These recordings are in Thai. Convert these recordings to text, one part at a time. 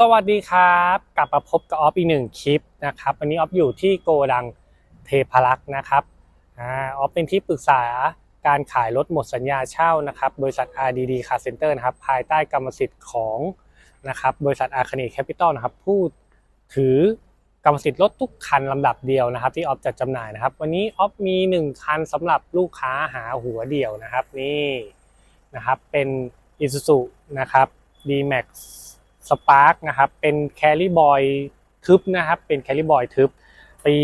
สวัสดีครับ กลับมาพบกับออฟอีกหนึ่งคลิปนะครับวันนี้ออฟอยู่ที่โกดังเทพารักษ์นะครับออฟเป็นที่ปรึกษาการขายรถหมดสัญญาเช่านะครับบริษัท RDD Car Center นะครับภายใต้กรรมสิทธิ์ของนะครับบริษัทอาคเน c a p i t a l นะครับผู้ถือกรรมสิทธิ์รถทุกคันลำดับเดียวนะครับ ที่ออฟจัดจำหน่ายนะครับ วันนี้ออฟมี 1 คันสำหรับลูกค้าหาหัวเดี่ยวนะครับนี่นะครับเป็น Isuzu นะครับ D-Max Spark นะครับ เป็น Carry Boy ทึบนะครับ เป็น Carry Boy ทึบ ปี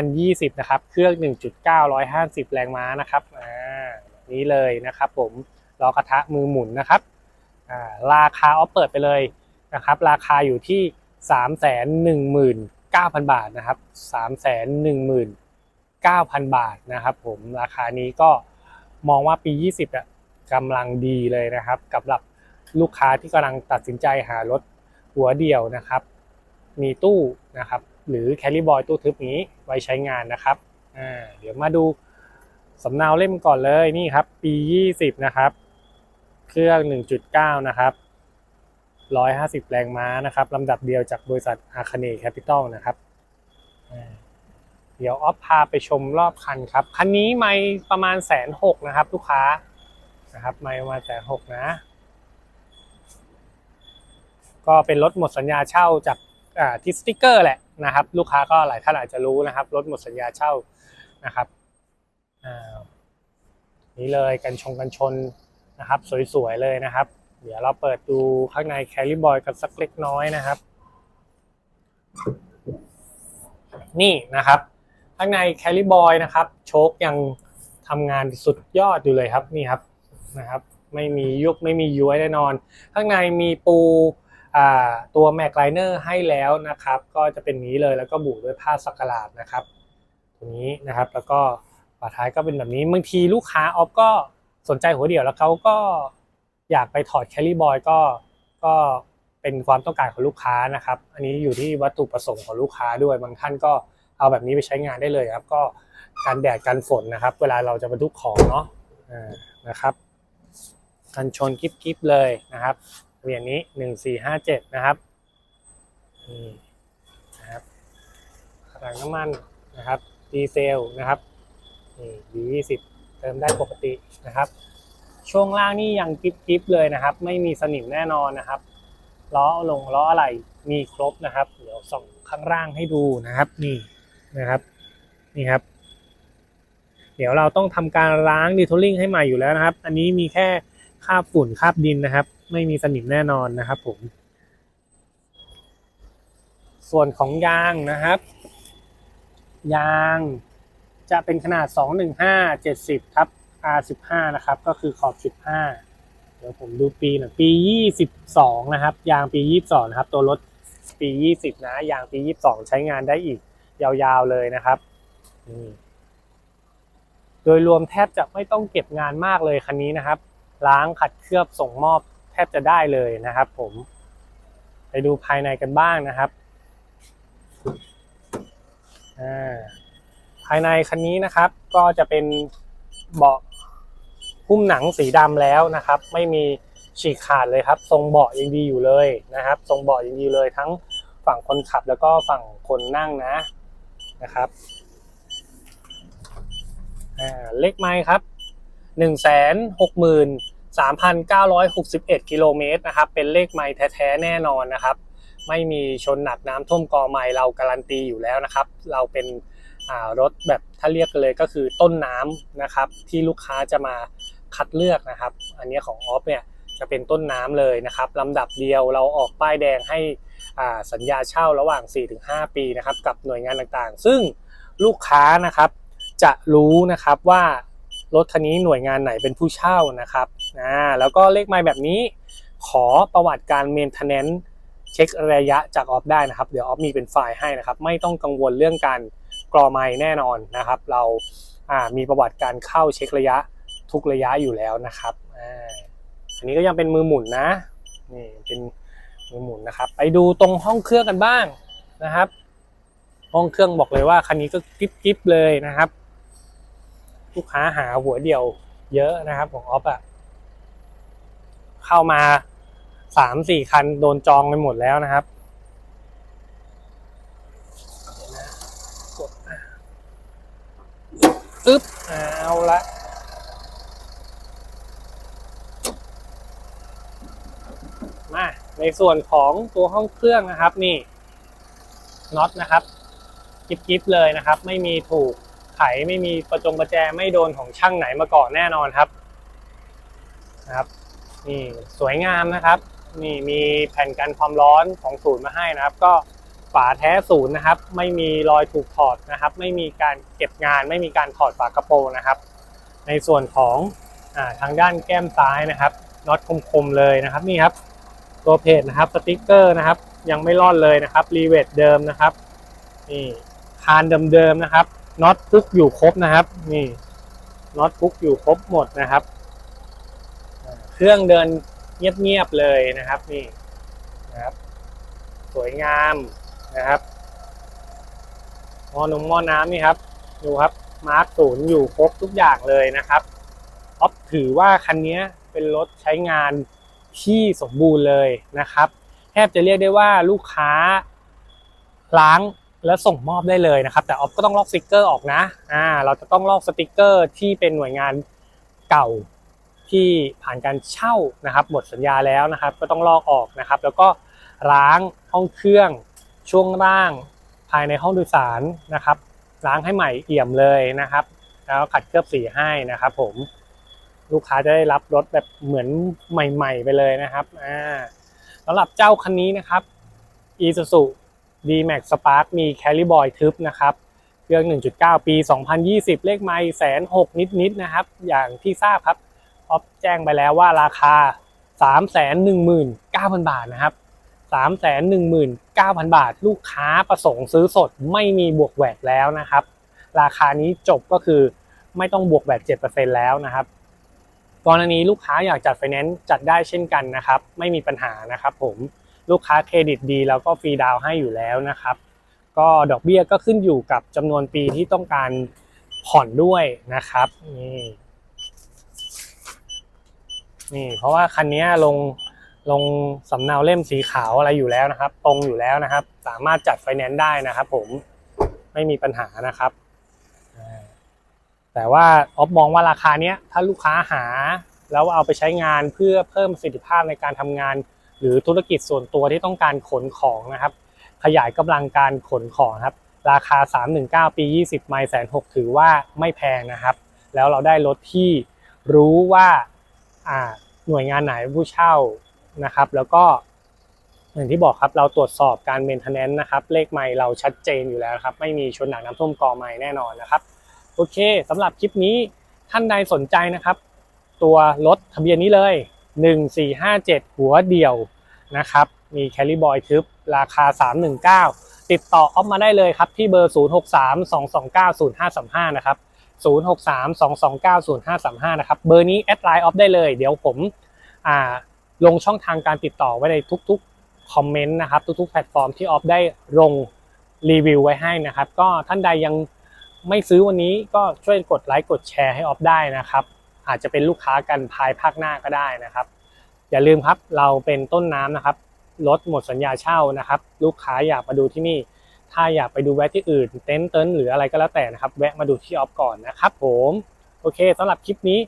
2020 นะครับ เครื่อง 1.950 แรงม้านะครับ อ่า นี้เลยนะครับผม ล้อกระทะมือหมุนนะครับ อ่า ราคาออฟเปิดไปเลยนะครับ ราคาอยู่ที่ 319,000 บาทนะครับ 319,000 บาทนะครับผม ราคานี้ก็มองว่าปี 20อะกำลังดีเลยนะครับสำหรับ ลูกค้าที่กำลังตัดสินใจหารถหัวเดี่ยวนะครับ มีตู้นะครับ หรือแคลิบอยตู้ทึบนี้ไว้ใช้งานนะครับเดี๋ยวมาดูสำเนาเล่มก่อนเลยนี่ครับ ปี 20 นะครับ เครื่อง 1.9 นะครับ 150 แรงม้านะครับลำดับเดียวจากบริษัทอาคเน c a p i t a l นะครับเดี๋ยวออฟพาไปชมรอบคันครับ คันนี้ไม่ประมาณแสนหกนะครับ ลูกค้านะครับไม่ประมาณแสนหกนะ ก็เป็นรถหมดสัญญาเช่าจากที่สติกเกอร์แหละนะครับ ลูกค้าก็หลายท่านอาจจะรู้นะครับรถหมดสัญญาเช่านะครับนี่เลยกันชงกันชนนะครับ สวยๆเลยนะครับ เดี๋ยวเราเปิดดูข้างในแคลิบอยกันสักเล็กน้อยนะครับ นี่นะครับ ข้างในแคลิบอยนะครับ โชคยังทำงานสุดยอดอยู่เลยครับนี่ครับนะครับ ไม่มียุกไม่มีย้วยแน่นอน ข้างในมีปู ตัวแม็กไลเนอร์ให้แล้วนะครับ ก็จะเป็นนี้เลยแล้วก็บุด้วยผ้าสักหลาดนะครับตรงนี้นะครับแล้วก็ฝาท้ายก็เป็นแบบนี้บางทีลูกค้าออฟก็สนใจหัวเดี่ยวแล้วเขาก็อยากไปถอดแคลรี่บอยก็ก็เป็นความต้องการของลูกค้านะครับ อันนี้อยู่ที่วัตถุประสงค์ของลูกค้าด้วยบางท่านก็เอาแบบนี้ไปใช้งานได้เลยครับ ก็กันแดดกันฝนนะครับ เวลาเราจะบรรทุกของเนาะนะครับกันชนกิ๊บกิ๊บเลยนะครับ ทะเบียนนี้หนึ่งสี่ห้าเจ็ดนะครับนี่นะครับถังน้ำมันนะครับดีเซลนะครับนี่ดียี่สิบเติมได้ปกตินะครับ ช่วงล่างนี่ยังกิ๊บกิ๊บเลยนะครับ ไม่มีสนิมแน่นอนนะครับล้อลงล้ออะไรมีครบนะครับ เดี๋ยวส่องข้างล่างให้ดูนะครับ นี่นะครับนี่ครับ เดี๋ยวเราต้องทำการล้างดีทูลิ่งให้ใหม่อยู่แล้วนะครับ อันนี้มีแค่ คาบฝุ่นคาบดินนะครับ ไม่มีสนิมแน่นอนนะครับผม ส่วนของยางนะครับ ยางจะเป็นขนาด 215 70ทับ R15 นะครับ ก็คือขอบ 15 เดี๋ยวผมดูปีหน่อยปี 22 นะครับ ยางปี 22 นะครับ ตัวรถปี 20 นะ ยางปี 22 ใช้งานได้อีกยาวๆเลยนะครับโดยรวมแทบจะไม่ต้องเก็บงานมากเลยคันนี้นะครับ ล้างขัดเคลือบส่งมอบแทบจะได้เลยนะครับ ผม ไปดูภายในกันบ้างนะครับภายในคันนี้นะครับ ก็จะเป็นเบาะหุ้มหนังสีดำแล้วนะครับ ไม่มีฉีกขาดเลยครับ ทรงเบาะยังดีอยู่เลยนะครับ ทรงเบาะยังดีเลยทั้งฝั่งคนขับแล้วก็ฝั่งคนนั่งนะนะครับเลขไม้ครับหนึ่งแสนหกหมื่น สามพันเก้าร้อยหกสิบเอ็ดกิโลเมตรนะครับ เป็นเลขไม้แท้ๆแน่นอนนะครับ ไม่มีชนหนักน้ำท่วมกอไม้เราการันตีอยู่แล้วนะครับ เราเป็นรถแบบถ้าเรียกกันเลยก็คือต้นน้ำนะครับ ที่ลูกค้าจะมาคัดเลือกนะครับ อันนี้ของออฟเนี่ยจะเป็นต้นน้ำเลยนะครับลำดับเดียวเราออกป้ายแดงให้สัญญาเช่าระหว่าง 4-5 ปีนะครับ กับหน่วยงานต่างๆ ซึ่งลูกค้านะครับจะรู้นะครับว่ารถคันนี้หน่วยงานไหนเป็นผู้เช่านะครับ อ่าแล้วก็เลขไมล์แบบนี้ขอประวัติการเมนเทนเนนซ์เช็คระยะจากออฟได้นะครับ เดี๋ยวออฟมีเป็นไฟล์ให้นะครับ ไม่ต้องกังวลเรื่องการกรอไมล์แน่นอนนะครับ เราอ่ามีประวัติการเข้าเช็คระยะทุกระยะอยู่แล้วนะครับอ่าอันนี้ก็ยังเป็นมือหมุนนะนี่เป็นมือหมุนนะครับ ไปดูตรงห้องเครื่องกันบ้างนะครับ ห้องเครื่องบอกเลยว่าคันนี้ก็กิ๊บกิ๊บเลยนะครับ ลูกค้าหาหัวเดียวเยอะนะครับของออฟอะ เข้ามาสามสี่คันโดนจองไปหมดแล้วนะครับอึ๊บเอาละมาในส่วนของตัวห้องเครื่องนะครับนี่น็อตนะครับกิบกิบเลยนะครับ ไม่มีถูกไขไม่มีประจงประแจไม่โดนของช่างไหนมาก่อนแน่นอนครับนะครับ นี่สวยงามนะครับ นี่มีแผ่นกันความร้อนของศูนย์มาให้นะครับ ก็ฝาแท้ศูนย์นะครับ ไม่มีรอยถูกถอดนะครับ ไม่มีการเก็บงาน ไม่มีการถอดฝากระโปรงนะครับ ในส่วนของอาทางด้านแก้มซ้ายนะครับน็อตคมๆเลยนะครับนี่ครับ ตัวเพจนะครับสติกเกอร์นะครับ ยังไม่รอดเลยนะครับรีเวทเดิมนะครับนี่คานเดิมๆนะครับน็อตปุ๊กอยู่ครบนะครับ นี่น็อตปุ๊กอยู่ครบหมดนะครับ เครื่องเดินเงียบๆเลยนะครับนี่นะครับ สวยงามนะครับหม้อนมหม้อน้ำนี่ครับดูครับมาร์คศูนย์อยู่ครบทุกอย่างเลยนะครับออฟถือว่าคันนี้เป็นรถใช้งานที่สมบูรณ์เลยนะครับ แทบจะเรียกได้ว่าลูกค้าล้างและส่งมอบได้เลยนะครับ แต่ออฟก็ต้องลอกสติกเกอร์ออกนะอ่าเราจะต้องลอกสติกเกอร์ที่เป็นหน่วยงานเก่า ที่ผ่านการเช่านะครับหมดสัญญาแล้วนะครับ ก็ต้องลอกออกนะครับ แล้วก็ล้างห้องเครื่องช่วงล่างภายในห้องโดยสารนะครับ ล้างให้ใหม่เอี่ยมเลยนะครับ แล้วขัดเคลือบสีให้นะครับผมลูกค้าจะได้รับรถแบบเหมือนใหม่ ๆ ไปเลยนะครับอ่าสำหรับเจ้าคันนี้นะครับ Isuzu D-Max Spark มี Carry Boy ทึบนะครับเครื่อง 1.9 ปี 2020 เลขไมล์แสนหกนิดๆนะครับ อย่างที่ทราบครับ ออฟแจ้งไปแล้วว่าราคา 319,000 บาทนะครับ 319,000 บาท ลูกค้าประสงค์ซื้อสดไม่มีบวกแวดแล้วนะครับ ราคานี้จบก็คือไม่ต้องบวกแวด7%แล้วนะครับกรณีลูกค้าอยากจัดไฟแนนซ์จัดได้เช่นกันนะครับ ไม่มีปัญหานะครับผมลูกค้าเครดิตดีแล้วก็ฟรีดาวน์ให้อยู่แล้วนะครับ ก็ดอกเบี้ยก็ขึ้นอยู่กับจำนวนปีที่ต้องการผ่อนด้วยนะครับนี่ นี่ เพราะว่าคันนี้ลงลงสำเนาเล่มสีขาวอะไรอยู่แล้วนะครับ ตรงอยู่แล้วนะครับ สามารถจัดไฟแนนซ์ได้นะครับ ผมไม่มีปัญหานะครับ แต่ว่าออฟมองว่าราคาเนี้ยถ้าลูกค้าหา แล้วเอาไปใช้งานเพื่อเพิ่มประสิทธิภาพในการทำงาน หรือธุรกิจส่วนตัวที่ต้องการขนของนะครับ ขยายกำลังการขนของครับ ราคา 319 ปี 20 ไมล์แสนหกถือว่าไม่แพงนะครับ แล้วเราได้รถที่รู้ว่า หน่วยงานไหนผู้เช่านะครับ แล้วก็อย่างที่บอกครับเราตรวจสอบการเมนเทนแนนซ์นะครับ เลขไมล์เราชัดเจนอยู่แล้วครับ ไม่มีชนหนักน้ำท่วมกอไมล์แน่นอนนะครับ โอเคสำหรับคลิปนี้ท่านใดสนใจนะครับ ตัวรถทะเบียนนี้เลย 1457 หัวเดี่ยวนะครับ มีแคลิบอยทึบราคา 319 ติดต่อออฟมาได้เลยครับ ที่เบอร์ 0632290535 นะครับ 0632290535 นะครับ เบอร์นี้แอดไลน์ออฟได้เลย เดี๋ยวผมลงช่องทางการติดต่อไว้ในทุกๆคอมเมนต์นะครับ ทุกๆแพลตฟอร์มที่ออฟได้ลงรีวิวไว้ให้นะครับ ก็ท่านใดยังไม่ซื้อวันนี้ก็ช่วยกดไลค์กดแชร์ให้ออฟได้นะครับ อาจจะเป็นลูกค้ากันภายภาคหน้าก็ได้นะครับ อย่าลืมครับเราเป็นต้นน้ำนะครับรถหมดสัญญาเช่านะครับ ลูกค้าอยากมาดูที่นี่ ถ้าอยากไปดูแวะที่อื่นเต็นท์เต็นท์หรืออะไรก็แล้วแต่นะครับแวะมาดูที่ออฟก่อนนะครับผมโอเคสำหรับคลิปนี้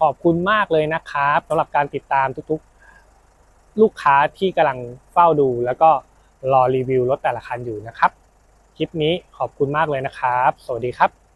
ขอบคุณมากเลยนะครับสำหรับการติดตามทุกๆ ลูกค้าที่กำลังเฝ้าดู แล้วก็รอรีวิวรถแต่ละคันอยู่นะครับ คลิปนี้ขอบคุณมากเลยนะครับ สวัสดีครับ